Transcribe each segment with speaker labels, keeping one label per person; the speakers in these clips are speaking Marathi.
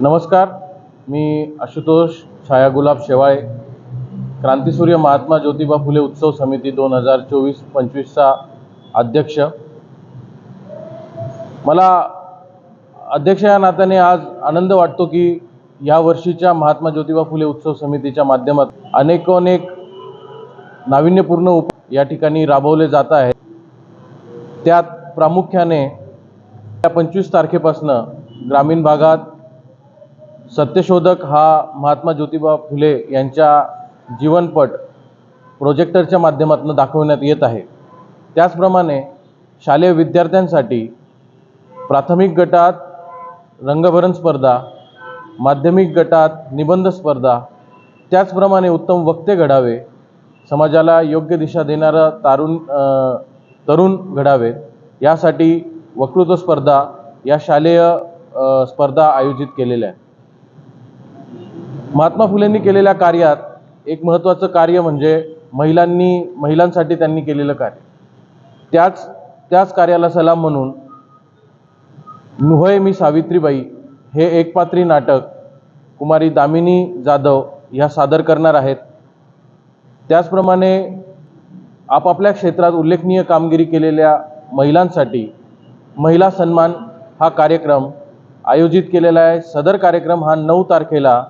Speaker 1: नमस्कार मी आशुतोष छाया गुलाब शेवाळे क्रांतीसूर्य महात्मा ज्योतिबा फुले उत्सव समिती दोन हजार चोवीस पंचवीसचा अध्यक्ष. मला अध्यक्ष या नात्याने आज आनंद वाटतो की या वर्षीच्या महात्मा ज्योतिबा फुले उत्सव समितीच्या माध्यमात अनेकोनेक नाविन्यपूर्ण उप या ठिकाणी राबवले जात आहेत त्यात प्रामुख्याने त्या पंचवीस तारखेपासनं ग्रामीण भागात सत्यशोधक हा महात्मा ज्योतिबा फुले यांच्या जीवनपट प्रोजेक्टरच्या माध्यमातून दाखवण्यात येत आहे. त्याचप्रमाणे शालेय विद्यार्थ्यांसाठी प्राथमिक गटात रंगभरण स्पर्धा माध्यमिक गटात निबंध स्पर्धा त्याचप्रमाणे उत्तम वक्ते घडावे समाजाला योग्य दिशा देणारं तारुण तरुण घडावे यासाठी वक्तृत्व स्पर्धा या शालेय स्पर्धा आयोजित केलेल्या आहेत. महात्मा फुलेंनी केलेल्या कार्यात एक महत्त्वाचं कार्य म्हणजे महिलांनी महिलांसाठी त्यांनी केलेलं कार्य. त्याच त्याच कार्याला सलाम म्हणून नुहय मी सावित्रीबाई हे एकपात्री नाटक कुमारी दामिनी जाधव ह्या सादर करणार आहेत. त्याचप्रमाणे आपापल्या क्षेत्रात उल्लेखनीय कामगिरी केलेल्या महिलांसाठी महिला सन्मान हा कार्यक्रम आयोजित केलेला आहे. सदर कार्यक्रम हा नऊ तारखेला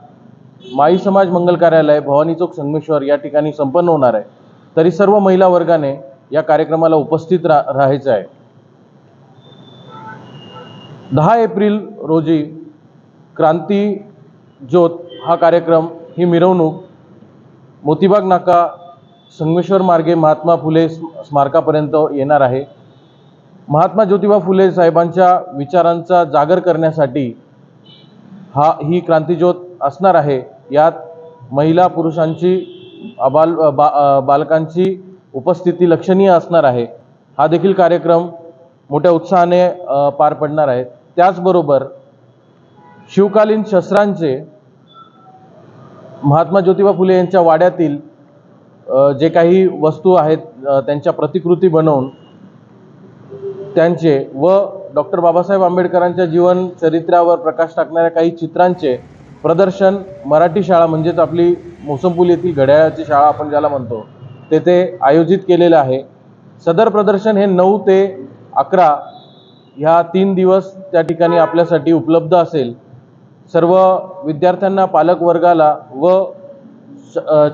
Speaker 1: माई समाज मंगल कार्यालय भवानी चौक संगमेश्वर या ठिकाणी संपन्न होणार आहे. तरी सर्व महिला वर्गाने या कार्यक्रमाला उपस्थित रा राहायचं आहे. दहा एप्रिल रोजी क्रांती ज्योत हा कार्यक्रम ही मिरवणूक मोतीबाग नाका संगमेश्वर मार्गे महात्मा फुले स्मारकापर्यंत येणार आहे. महात्मा ज्योतिबा फुले साहेबांच्या विचारांचा जागर करण्यासाठी हा ही क्रांतीज्योत असणार आहे. यात महिला पुरुषांची बाल बा बालकांची उपस्थिती लक्षणीय असणार आहे. हा देखील कार्यक्रम मोठ्या उत्साहाने पार पडणार आहे. त्याचबरोबर शिवकालीन शस्त्रांचे महात्मा ज्योतिबा फुले यांच्या वाड्यातील जे काही वस्तू आहेत त्यांच्या प्रतिकृती बनवून त्यांचे व डॉक्टर बाबासाहेब आंबेडकरांच्या जीवन चरित्रावर प्रकाश टाकणाऱ्या काही चित्रांचे प्रदर्शन मराठी शाळा म्हणजेच आपली मोसंपूल येथील घड्याळाची शाळा आपण ज्याला म्हणतो तेथे आयोजित केलेलं आहे. सदर प्रदर्शन हे नऊ ते अकरा ह्या तीन दिवस त्या ठिकाणी आपल्यासाठी उपलब्ध असेल. सर्व विद्यार्थ्यांना पालक वर्गाला व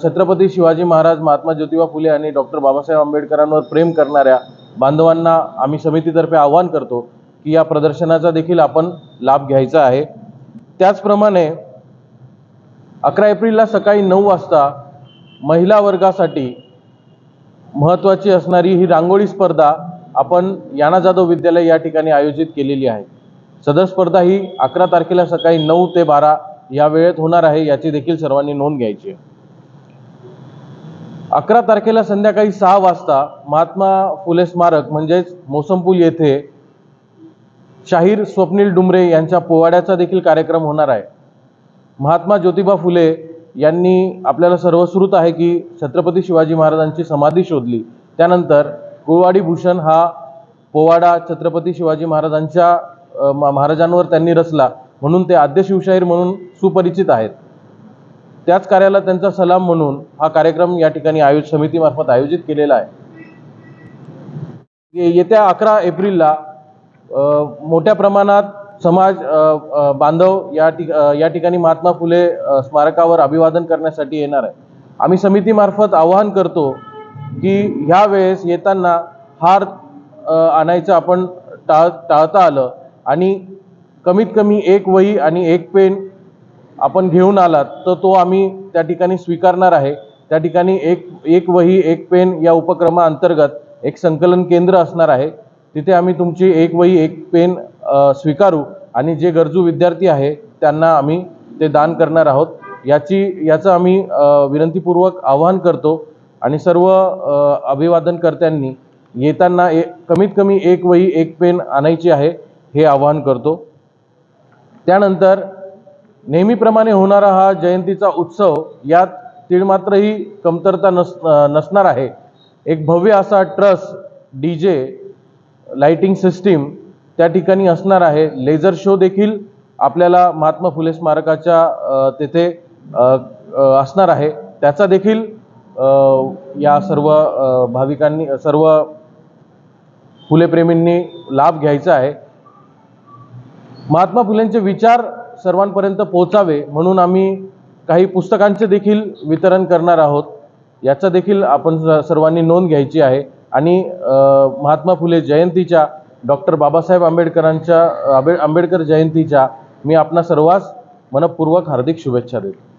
Speaker 1: छत्रपती शिवाजी महाराज महात्मा ज्योतिबा फुले आणि डॉक्टर बाबासाहेब आंबेडकरांवर प्रेम करणाऱ्या बांधवांना आम्ही समितीतर्फे आवाहन करतो की या प्रदर्शनाचा देखील आपण लाभ घ्यायचा आहे. त्याचप्रमाणे अकरा एप्रिलला सकाळी नऊ वाजता महिला वर्गासाठी महत्त्वाची असणारी ही रांगोळी स्पर्धा आपण याना जाधव विद्यालय या ठिकाणी आयोजित केलेली आहे. सदर स्पर्धा ही अकरा तारखेला सकाळी नऊ ते बारा या वेळेत होणार आहे याची देखील सर्वांनी नोंद घ्यायची आहे. अकरा तारखेला संध्याकाळी सहा वाजता महात्मा फुले स्मारक म्हणजेच मोसंपूल येथे शाहीर स्वप्नील डुमरे यांच्या पोवाड्याचा देखील कार्यक्रम होणार आहे. महात्मा ज्योतिबा फुले यांनी आपल्याला सर्वश्रुत आहे की छत्रपती शिवाजी महाराजांची समाधी शोधली. त्यानंतर कुळवाडी भूषण हा पोवाडा छत्रपती शिवाजी महाराजांच्या महाराजांवर त्यांनी रचला म्हणून ते आद्य शिवशाहीर म्हणून सुपरिचित आहेत. त्याच कार्याला त्यांचा सलाम म्हणून हा कार्यक्रम या ठिकाणी आयोज समितीमार्फत आयोजित केलेला आहे. येत्या अकरा एप्रिलला मोठ्या प्रमाणात समाज बांधव या ठिक या ठिकाणी महात्मा फुले स्मारकावर अभिवादन करण्यासाठी येणार आहे. आम्ही समितीमार्फत आवाहन करतो की ह्या वेळेस येताना हार आणायचं आपण टाळ टाळता आलं आणि कमीत कमी एक वही आणि एक पेन आपण घेऊन आलात तर तो आम्ही त्या ठिकाणी स्वीकारणार आहे. त्या ठिकाणी एक एक वही एक पेन या उपक्रमाअंतर्गत एक संकलन केंद्र असणार आहे. तिथे आम्ही तुमची एक वही एक पेन स्वीकारू आणि जे गरजू विद्यार्थी आहे त्यांना आम्ही ते दान करणार आहोत. याची याचं आम्ही विनंतीपूर्वक आवाहन करतो आणि सर्व अभिवादनकर्त्यांनी येताना ए कमीत कमी एक वही एक पेन आणायची आहे हे आवाहन करतो. त्यानंतर नेहमीप्रमाणे होणारा हा जयंतीचा उत्सव यात तीळमात्रही कमतरता नस नसणार आहे. एक भव्य असा truss D J lighting system त्या ठिकाणी असणार आहे. लेझर शो देखील आपल्याला महात्मा फुले स्मारकाच्या तेथे असणार आहे. त्याचा देखील या सर्व भाविकांनी सर्व फुलेप्रेमींनी लाभ घ्यायचा आहे. महात्मा फुलेंचे विचार सर्वांपर्यंत पोहोचावे म्हणून आम्ही काही पुस्तकांचे देखील वितरण करणार आहोत. याचा देखील आपण सर्वांनी नोंद घ्यायची आहे. आणि महात्मा फुले जयंतीच्या डॉक्टर बाबासाहेब आंबेडकरांच्या आंबे आंबेडकर जयंतीच्या मी आपणा सर्वांस मनपूर्वक हार्दिक शुभेच्छा देतो.